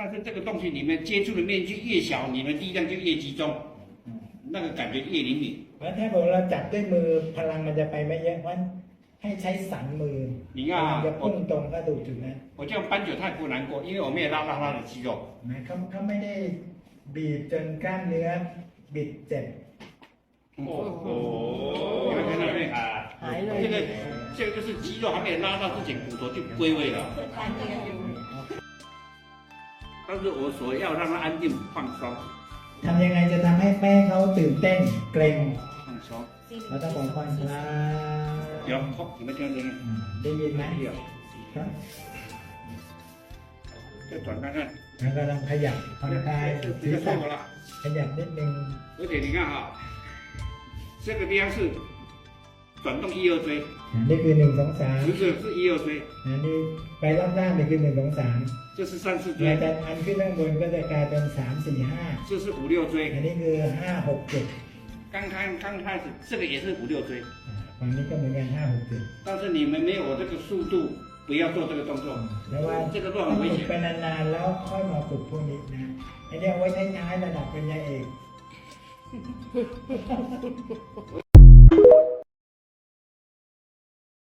但是这个东西你们接触的面积越小，你们力量就越集中，那个感觉越灵敏。 เพราะถ้าผมเราจับด้วยมือพลังมันจะไปไม่เยอะเพราะให้ใช้สันมือ 你 พลัง 看 จะ 啊， พุ่ง 我 ตรงเข้าถูกจุดนั้น 我这样搬久他也不难过，因为我没有拉到他的肌肉。 นะเขาเขาไม่ได้บีบจนกล้ามเนื้อบิดเจ็บ 哦哦，你们看到没？หายเลย 这个这个就是肌肉还没有拉到之前，骨头就归位了。 ็คือโอสวยเอวรัอันยิ้มฝั่งสองทำยังไงจะทำให้แม่เขาตื่นเต้นเกรงฝั่งสองเราต้องบอกก่อนครับเดี๋ยวครบถึไม่เจอเลยได้ยินไหมเดี๋ยวครัจะตอนนั้นนะแล้วกำลังขยับผ่อนคลายศีรษะขยับนิดนึงก็เดี๋ยวนี้ง่ายอะเส้นกระเบียงสื่อ 转动一二椎， นี่คือหนึ่งสองสาม 直着是一二椎， อันนี้ไปรอบด้านนี่คือหนึ่งสองสาม 这是三四 เรา 椎， จะอันขึ้นข้างบนก็จะกลายเป็นสามสี่ห้า 这是五六 อัน 椎。 นี้คือห้าหกเจ็ด 刚开刚开始这个也是五六椎， ฝั่งนี้ก็เหมือนกันห้าหกเจ็ด 但是你们没有我这个速度，不要做这个动作， แล้วว่า 这个都 ต้อ 很 ง 危 ฝึก 险 ไป。นานๆแล้วค่อยมาฝึกพวกนี้นะไอเนี้ยไว้ท้ายๆระดับปริญญาเอก